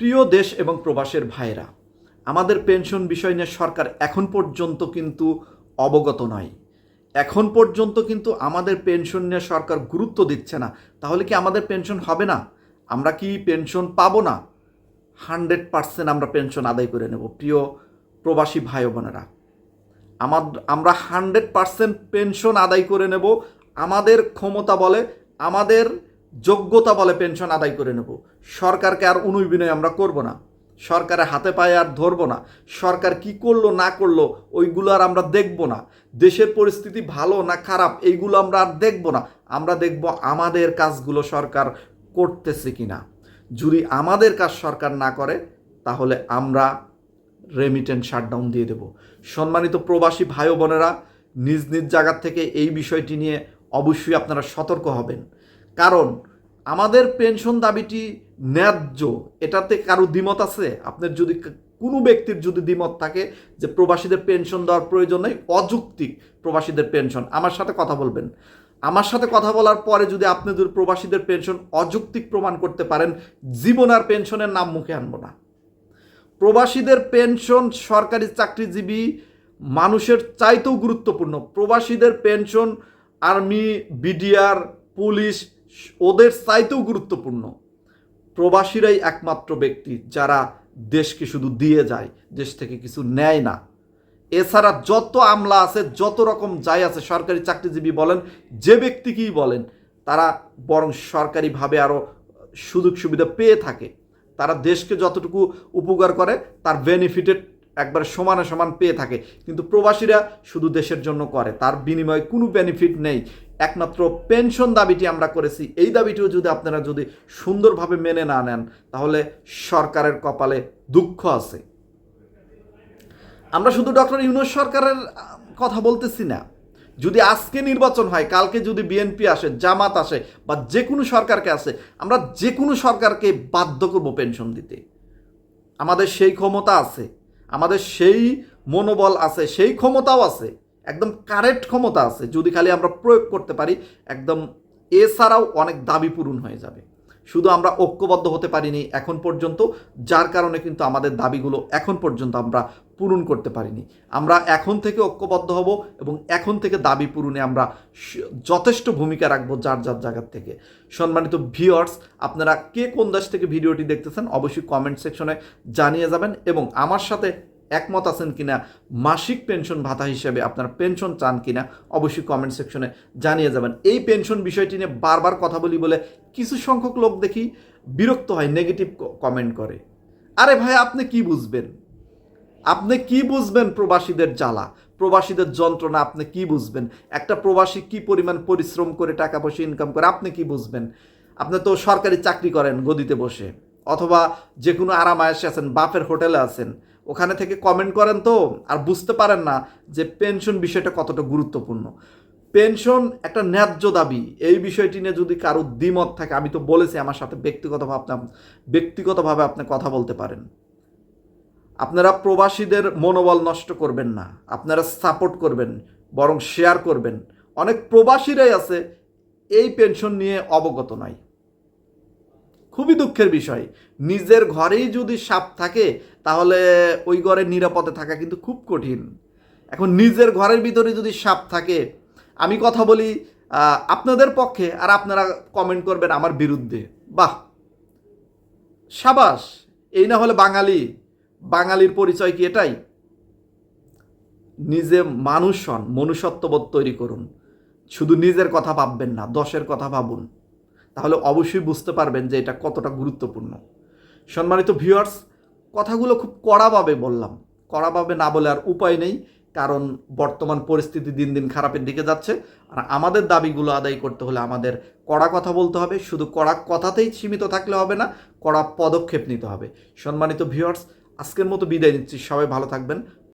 প্রিয় দেশ এবং প্রবাসের ভাইরা আমাদের পেনশন বিষয় নিয়ে সরকার এখন পর্যন্ত কিন্তু অবগত নয়। এখন পর্যন্ত কিন্তু আমাদের পেনশন নিয়ে সরকার গুরুত্ব দিচ্ছে না। তাহলে কি আমাদের পেনশন হবে না? আমরা কি পেনশন পাবো না? হান্ড্রেড পার্সেন্ট আমরা পেনশন আদায় করে নেব, প্রিয় প্রবাসী ভাই বোনেরা। আমার, আমরা হান্ড্রেড পার্সেন্ট পেনশন আদায় করে নেব। আমাদের ক্ষমতা বলে, আমাদের যোগ্যতা বলে পেনশন আদায় করে নেব। সরকারকে আর অনুই বিনয় আমরা করব না। সরকারের হাতে পায়ে আর ধরবো না। সরকার কি করল, না করল, ওইগুলো আর আমরা দেখব না। দেশের পরিস্থিতি ভালো না খারাপ, এইগুলো আমরা আর দেখব না। আমরা দেখব আমাদের কাজগুলো সরকার করতেছে কিনা। যদি আমাদের কাজ সরকার না করে, তাহলে আমরা রেমিটেন্ট শাটডাউন দিয়ে দেব। সম্মানিত প্রবাসী ভাই বোনেরা, নিজ নিজ জায়গার থেকে এই বিষয়টি নিয়ে অবশ্যই আপনারা সতর্ক হবেন। কারণ আমাদের পেনশন দাবিটি ন্যায্য, এটাতে কারও দ্বিমত আছে? আপনার যদি কোনো ব্যক্তির যদি দ্বিমত থাকে যে প্রবাসীদের পেনশন দেওয়ার প্রয়োজন নেই, অযৌক্তিক প্রবাসীদের পেনশন। আমার সাথে কথা বলবেন। আমার সাথে কথা বলার পরে যদি আপনি যদি প্রবাসীদের পেনশন অযৌক্তিক প্রমাণ করতে পারেন, জীবন আর পেনশনের নাম মুখে আনব না। প্রবাসীদের পেনশন সরকারি চাকরিজীবী মানুষের চাইতেও গুরুত্বপূর্ণ। প্রবাসীদের পেনশন আর্মি, বিডিআর, পুলিশ ওদের চাইতেও গুরুত্বপূর্ণ প্রবাসীরাই একমাত্র ব্যক্তি যারা দেশকে শুধু দিয়ে যায়, দেশ থেকে কিছু নেয় না। এছাড়া যত আমলা আছে, যত রকম যাই আছে, সরকারি চাকরিজীবী বলেন, যে ব্যক্তিকেই বলেন, তারা বরং সরকারিভাবে আরও সুযোগ সুবিধা পেয়ে থাকে। তারা দেশকে যতটুকু উপকার করে, তার বেনিফিটেড একবার সমানে সমান পেয়ে থাকে। কিন্তু প্রবাসীরা শুধু দেশের জন্য করে, তার বিনিময়ে কোনো বেনিফিট নেই। একমাত্র পেনশন দাবিটি আমরা করেছি। এই দাবিটিও যদি আপনারা যদি সুন্দরভাবে মেনে না নেন, তাহলে সরকারের কপালে দুঃখ আছে। আমরা শুধু ডক্টর ইউনুস সরকারের কথা বলতেছি না। যদি আজকে নির্বাচন হয়, কালকে যদি বিএনপি আসে, জামাত আসে, বা যে কোনো সরকারকে আসে, আমরা যে কোনো সরকারকে বাধ্য করব পেনশন দিতে। আমাদের সেই ক্ষমতা আছে। আমাদের সেই মনোবল আছে, সেই ক্ষমতাও আছে, একদম কারেক্ট ক্ষমতা আছে, যদি খালি আমরা প্রয়োগ করতে পারি, একদম এছাড়াও অনেক দাবি পূরণ হয়ে যাবে। শুধু আমরা ঐক্যবদ্ধ হতে পারিনি এখন পর্যন্ত, যার কারণে কিন্তু আমাদের দাবিগুলো এখন পর্যন্ত আমরা পূরণ করতে পারিনি। আমরা এখন থেকে ঐক্যবদ্ধ হব এবং এখন থেকে দাবি পূরণে আমরা যথেষ্ট ভূমিকা রাখব যার যার জায়গার থেকে। সম্মানিত ভিওয়ার্স আপনারা কে কোন দেশ থেকে ভিডিওটি দেখতেছেন, অবশ্যই কমেন্ট সেকশনে জানিয়ে যাবেন এবং আমার সাথে একমত আছেন কিনা, মাসিক পেনশন ভাতা হিসেবে আপনার পেনশন চান কিনা, অবশ্যই কমেন্ট সেকশনে জানিয়ে যাবেন। এই পেনশন বিষয়টি নিয়ে বারবার কথা বলি বলে কিছু সংখ্যক লোক দেখি বিরক্ত হয় নেগেটিভ কমেন্ট করে। আরে ভাই, আপনি কি বুঝবেন? আপনি কি বুঝবেন প্রবাসীদের জ্বালা? প্রবাসীদের যন্ত্রণা আপনি কি বুঝবেন? একটা প্রবাসী কি পরিমাণ পরিশ্রম করে টাকা পয়সা ইনকাম করে, আপনি কি বুঝবেন? আপনি তো সরকারি চাকরি করেন গদিতে বসে। অথবা যে কোনো আরামায়াসে আছেন, বাপের হোটেলে আছেন, ওখানে থেকে কমেন্ট করেন তো, আর বুঝতে পারেন না যে পেনশন বিষয়টা কতটা গুরুত্বপূর্ণ। পেনশন একটা ন্যায্য দাবি, এই বিষয়টি নিয়ে যদি কারও দ্বিমত থাকে, আমি তো বলেছি আমার সাথে ব্যক্তিগতভাবে আপনার ব্যক্তিগতভাবে আপনি কথা বলতে পারেন। আপনারা প্রবাসীদের মনোবল নষ্ট করবেন না, আপনারা সাপোর্ট করবেন, বরং শেয়ার করবেন। অনেক প্রবাসীরাই আছে, এই পেনশন নিয়ে অবগত নয়। খুবই দুঃখের বিষয়। নিজের ঘরেই যদি সাপ থাকে, তাহলে ওই ঘরে নিরাপদে থাকা কিন্তু খুব কঠিন। এখন নিজের ঘরের ভিতরে যদি সাপ থাকে, আমি কথা বলি আপনাদের পক্ষে আর আপনারা কমেন্ট করবেন আমার বিরুদ্ধে। বাহ! সাবাস! এই না হলে বাঙালি। বাঙালির পরিচয় কি এটাই? নিজে মানুষ হন, মনুষ্যত্ববোধ তৈরি করুন। শুধু নিজের কথা ভাববেন না, দশের কথা ভাবুন। তাহলে অবশ্যই বুঝতে পারবেন যে এটা কতটা গুরুত্বপূর্ণ। সম্মানিত ভিউয়ার্স কথাগুলো খুব কড়াভাবে বললাম। কড়াভাবে না বলে আর উপায় নেই, কারণ বর্তমান পরিস্থিতি দিন দিন খারাপের দিকে যাচ্ছে। আর আমাদের দাবিগুলো আদায় করতে হলে আমাদের কড়া কথা বলতে হবে, শুধু কড়া কথাতেই সীমিত থাকলে হবে না, কড়া পদক্ষেপ নিতে হবে। সম্মানিত ভিউয়ার্স আজকের মতো বিদায় নিচ্ছি। সবাই ভালো থাকবেন।